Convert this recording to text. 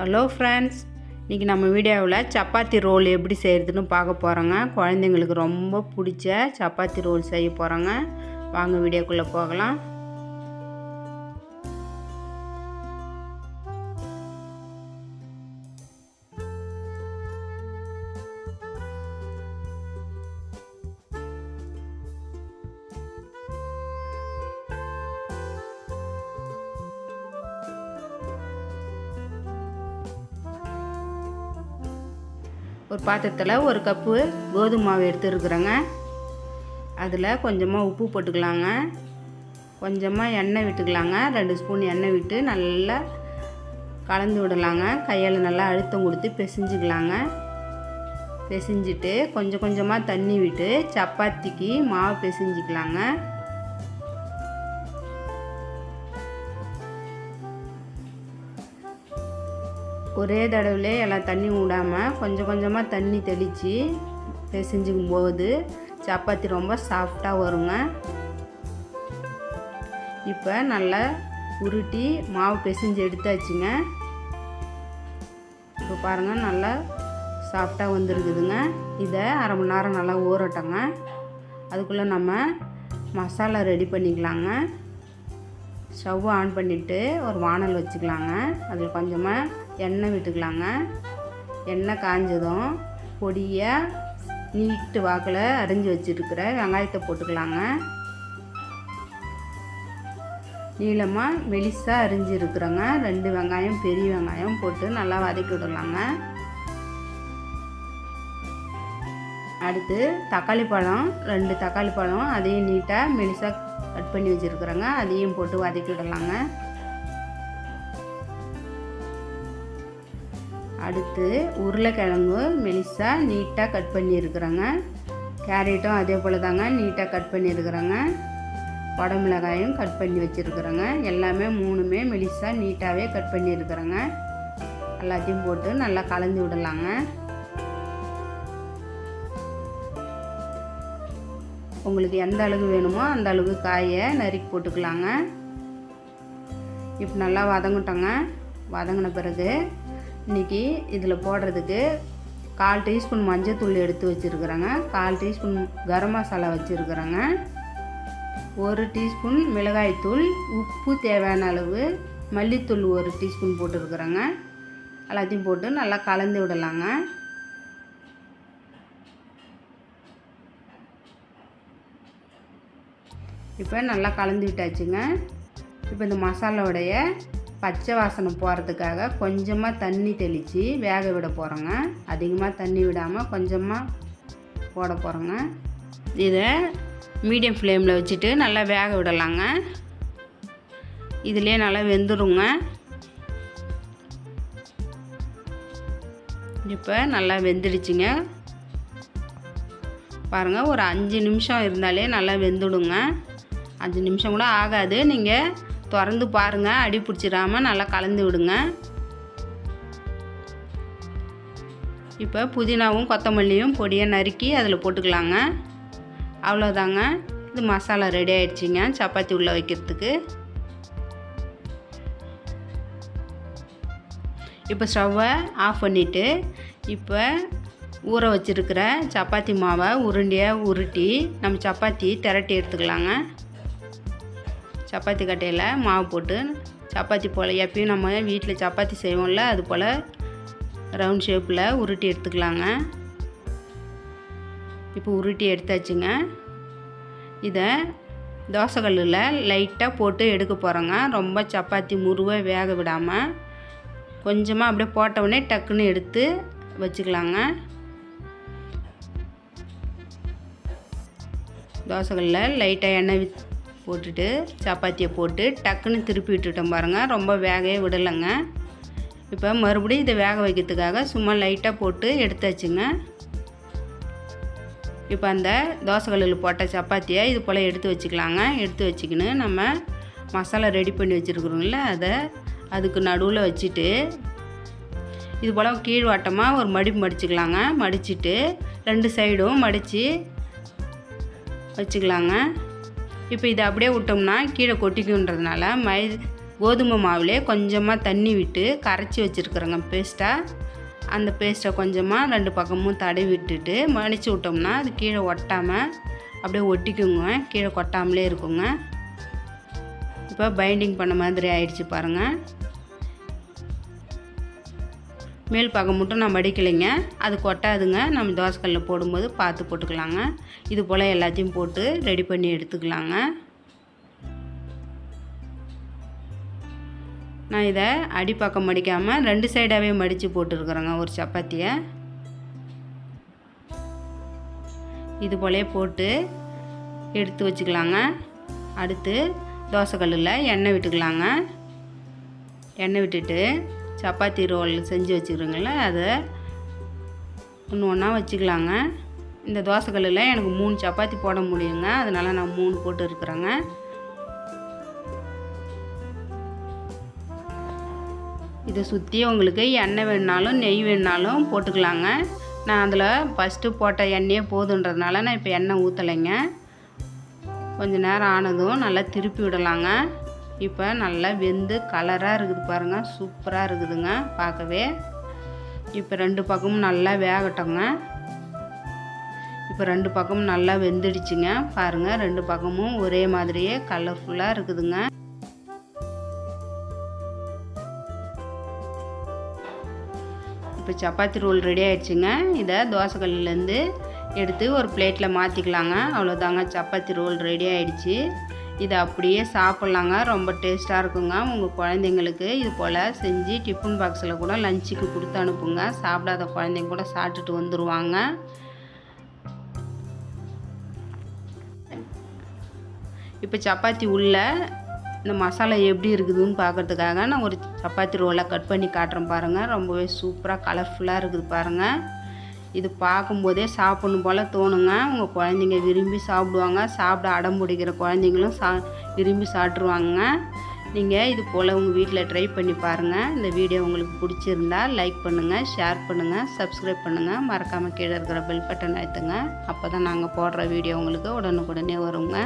Hello friends இன்றைக்கி நம்ம வீடியோவில் சப்பாத்தி ரோல் எப்படி செய்கிறதுன்னு பார்க்க போகிறோங்க குழந்தைங்களுக்கு ரொம்ப பிடிச்ச சப்பாத்தி ரோல் செய்ய போகிறோங்க வாங்க வீடியோக்குள்ளே போகலாம். ஒரு பாத்திரத்தில் ஒரு கப்பு கோதுமை மாவு எடுத்துருக்குறேங்க. அதில் கொஞ்சமாக உப்பு போட்டுக்கலாங்க. கொஞ்சமாக எண்ணெய் விட்டுக்கலாங்க. ரெண்டு ஸ்பூன் எண்ணெய் விட்டு நல்லா கலந்து விடலாங்க. கையால் நல்லா அழுத்தம் கொடுத்து பிசைஞ்சிக்கலாங்க. பிசைஞ்சிட்டு கொஞ்சம் கொஞ்சமாக தண்ணி விட்டு சப்பாத்திக்கு மாவு பிசைஞ்சிக்கலாங்க. ஒரே தடவையிலே எல்லாம் தண்ணி விடாமல் கொஞ்சம் கொஞ்சமாக தண்ணி தெளித்து பிசைஞ்சிக்கும் போது சப்பாத்தி ரொம்ப சாஃப்டாக வருங்க. இப்போ நல்லா உருட்டி மாவு பிசைஞ்சு எடுத்தாச்சுங்க. இப்போ பாருங்கள் நல்லா சாஃப்டாக வந்துருக்குதுங்க. இதை அரை மணி நேரம் நல்லா ஊறட்டங்க. அதுக்குள்ளே நம்ம மசாலா ரெடி பண்ணிக்கலாங்க. ஸ்டவ் ஆன் பண்ணிவிட்டு ஒரு வானல் வச்சுக்கலாங்க. அதில் கொஞ்சமாக எண்ணெய் விட்டுக்கலாங்க. எண்ணெய் காஞ்சதும் பொடியை நீட்டு வாக்கில் அரிஞ்சு வச்சுருக்கிற வெங்காயத்தை போட்டுக்கலாங்க. நீளமாக மெலிசாக அரிஞ்சு இருக்கிறோங்க ரெண்டு வெங்காயம் பெரிய வெங்காயம் போட்டு நல்லா வதக்கி விடலாங்க. அடுத்து தக்காளி பழம் ரெண்டு தக்காளி பழம் அதையும் நீட்டாக மெலிசாக கட் பண்ணி வச்சுருக்குறோங்க. அதையும் போட்டு வதக்கி விடலாங்க. அடுத்து உருளைக்கிழங்கு மெலிசாக நீட்டாக கட் பண்ணியிருக்கிறேங்க. கேரட்டும் அதே போல் தாங்க நீட்டாக கட் பண்ணியிருக்கிறேங்க. வடமிளகாயும் கட் பண்ணி வச்சுருக்குறேங்க. எல்லாமே மூணுமே மெலிசாக நீட்டாகவே கட் பண்ணியிருக்கிறேங்க. எல்லாத்தையும் போட்டு நல்லா கலந்து விடலாங்க. உங்களுக்கு எந்த அளவு வேணுமோ அந்த அளவுக்கு காயை நறுக்கி போட்டுக்கலாங்க. இப்போ நல்லா வதங்கட்டோங்க. வதங்கின பிறகு இன்றைக்கி இதில் போடுறதுக்கு கால் டீஸ்பூன் மஞ்சத்தூள் எடுத்து வச்சுருக்குறேங்க. கால் டீஸ்பூன் கரம் மசாலா வச்சுருக்குறேங்க. ஒரு டீஸ்பூன் மிளகாய்த்தூள் உப்பு தேவையான அளவு மல்லித்தூள் ஒரு டீஸ்பூன் போட்டுருக்குறேங்க. எல்லாத்தையும் போட்டு நல்லா கலந்து விடலாங்க. இப்போ நல்லா கலந்து விட்டாச்சுங்க. இப்போ இந்த மசாலாவுடைய பச்சை வாசனை போகிறதுக்காக கொஞ்சமாக தண்ணி தெளித்து வேக விட போகிறோங்க அதிகமாக தண்ணி விடாமல் கொஞ்சமாக போட போகிறோங்க இதை மீடியம் ஃப்ளேமில் வச்சுட்டு நல்லா வேக விடலாங்க. இதிலே நல்லா வெந்துருங்க. இப்போ நல்லா வெந்துடுச்சுங்க. பாருங்கள் ஒரு அஞ்சு நிமிஷம் இருந்தாலே நல்லா வெந்துடுங்க. அஞ்சு நிமிஷம் கூட ஆகாது. நீங்கள் திறந்து பாருங்கள் அடி பிடிச்சிடாமல் நல்லா கலந்து விடுங்க. இப்போ புதினாவும் கொத்தமல்லியும் பொடியை நறுக்கி அதில் போட்டுக்கலாங்க. அவ்வளோதாங்க இது மசாலா ரெடி ஆயிடுச்சிங்க. சப்பாத்தி உள்ளே வைக்கிறதுக்கு. இப்போ ஸ்டவ்வை ஆஃப் பண்ணிவிட்டு இப்போ ஊற வச்சுருக்கிற சப்பாத்தி மாவை உருண்டையாக உருட்டி நம்ம சப்பாத்தி திரட்டி எடுத்துக்கலாங்க. சப்பாத்தி கட்டையில் மாவு போட்டு சப்பாத்தி போல் எப்பயும் நம்ம வீட்டில் சப்பாத்தி செய்வோம்ல அது போல் ரவுண்ட் ஷேப்பில் உருட்டி எடுத்துக்கலாங்க. இப்போ உருட்டி எடுத்தாச்சுங்க. இதை தோசைக்கல்லில் லைட்டாக போட்டு எடுக்க போகிறோங்க. ரொம்ப சப்பாத்தி முருவை வேக விடாமல் கொஞ்சமாக அப்படியே போட்டவுடனே டக்குன்னு எடுத்து வச்சுக்கலாங்க. தோசைகளில் லைட்டாக எண்ணெய் போட்டுட்டு சப்பாத்தியை போட்டு டக்குன்னு திருப்பி விட்டுட்டோம் பாருங்கள் ரொம்ப வேகவே விடலைங்க. இப்போ மறுபடியும் இதை வேக வைக்கிறதுக்காக சும்மா லைட்டாக போட்டு எடுத்தாச்சுங்க. இப்போ அந்த தோசைக்கல்லில் போட்ட சப்பாத்தியை இது போல் எடுத்து வச்சுக்கலாங்க. எடுத்து வச்சுக்கின்னு நம்ம மசாலா ரெடி பண்ணி வச்சுருக்குறோங்கள அதை அதுக்கு நடுவில் வச்சுட்டு இது போல் கீழ்வாட்டமாக ஒரு மடிப்பு மடிச்சுக்கலாங்க. மடிச்சுட்டு ரெண்டு சைடும் மடித்து வச்சுக்கலாங்க. இப்போ இதை அப்படியே விட்டோம்னா கீழே கொட்டிக்குன்றதுனால மை கோதுமை மாவுலே கொஞ்சமாக தண்ணி விட்டு கரைச்சி வச்சுருக்குறேங்க பேஸ்ட்டாக அந்த பேஸ்ட்டை கொஞ்சமாக ரெண்டு பக்கமும் தடவி விட்டுட்டு மடித்து விட்டோம்னா அது கீழே ஒட்டாமல் அப்படியே ஒட்டிக்குங்க. கீழே கொட்டாமலே இருக்குங்க. இப்போ பைண்டிங் பண்ண மாதிரி ஆயிடுச்சு பாருங்கள் மேல் பக்கம் மட்டும் நான் மடிக்கலைங்க அது கொட்டாதுங்க. நம்ம தோசைக்கல்லில் போடும்போது பார்த்து போட்டுக்கலாங்க. இது போல் எல்லாத்தையும் போட்டு ரெடி பண்ணி எடுத்துக்கலாங்க. நான் இதை அடிப்பக்கம் மடிக்காமல் ரெண்டு சைடாகவே மடித்து போட்டுருக்குறேங்க ஒரு சப்பாத்தியை. இது போலே போட்டு எடுத்து வச்சுக்கலாங்க. அடுத்து தோசைக்கல்லில் எண்ணெய் விட்டுக்கலாங்க. எண்ணெய் விட்டுட்டு சப்பாத்தி ரோல் செஞ்சு வச்சுக்கிறோங்கள அதை ஒன்று ஒன்றா வச்சுக்கலாங்க. இந்த தோசைக்கல்லில் எனக்கு மூணு சப்பாத்தி போட முடியுங்க. அதனால் நான் மூணு போட்டு இருக்கிறேங்க. இதை சுற்றி உங்களுக்கு எண்ணெய் வேணுனாலும் நெய் வேணுனாலும் போட்டுக்கலாங்க. நான் அதில் ஃபஸ்ட்டு போட்ட எண்ணெயே போதுன்றதுனால நான் இப்போ எண்ணெய் ஊற்றலைங்க கொஞ்சம் நேரம் ஆனதும் நல்லா திருப்பி விடலாங்க. இப்போ நல்லா வெந்து கலராக இருக்குது பாருங்கள் சூப்பராக இருக்குதுங்க. பார்க்கவே. இப்போ ரெண்டு பக்கமும் நல்லா வேகட்டோங்க. இப்போ ரெண்டு பக்கமும் நல்லா வெந்துடுச்சுங்க. பாருங்கள் ரெண்டு பக்கமும் ஒரே மாதிரியே கலர்ஃபுல்லாக இருக்குதுங்க. இப்போ சப்பாத்தி ரோல் ரெடி ஆயிடுச்சுங்க. இதை தோசைக்கல்லேருந்து எடுத்து ஒரு பிளேட்டில் மாற்றிக்கலாங்க அவ்வளோதாங்க சப்பாத்தி ரோல் ரெடி ஆயிடுச்சு. இதை அப்படியே சாப்பிட்லாங்க. ரொம்ப டேஸ்ட்டாக இருக்குங்க. உங்கள் குழந்தைங்களுக்கு இது போல் செஞ்சு டிஃபன் பாக்ஸில் கூட லஞ்சுக்கு கொடுத்து அனுப்புங்க. சாப்பிடாத குழந்தைங்க கூட சாப்பிட்டுட்டு வந்துடுவாங்க இப்போ சப்பாத்தி உள்ள இந்த மசாலா எப்படி இருக்குதுன்னு பார்க்குறதுக்காக நான் ஒரு சப்பாத்தி ரோலாக கட் பண்ணி காட்டுறேன் பாருங்கள் ரொம்பவே சூப்பராக கலர்ஃபுல்லாக இருக்குது பாருங்கள் இது பார்க்கும்போதே சாப்பிடணும் போல் தோணுங்க. உங்கள் குழந்தைங்க விரும்பி சாப்பிடுவாங்க. சாப்பிட அடம் பிடிக்கிற குழந்தைங்களும் சா விரும்பி சாப்பிட்ருவாங்க நீங்கள் இது போல் உங்கள் வீட்டில் ட்ரை பண்ணி பாருங்கள் இந்த வீடியோ உங்களுக்கு பிடிச்சிருந்தா லைக் பண்ணுங்கள் ஷேர் பண்ணுங்கள் சப்ஸ்கிரைப் பண்ணுங்கள் மறக்காமல் கீழே இருக்கிற பெல் பட்டன் அழுத்துங்க. அப்போ தான் நாங்கள் போடுற வீடியோ உங்களுக்கு உடனுக்குடனே வருங்க.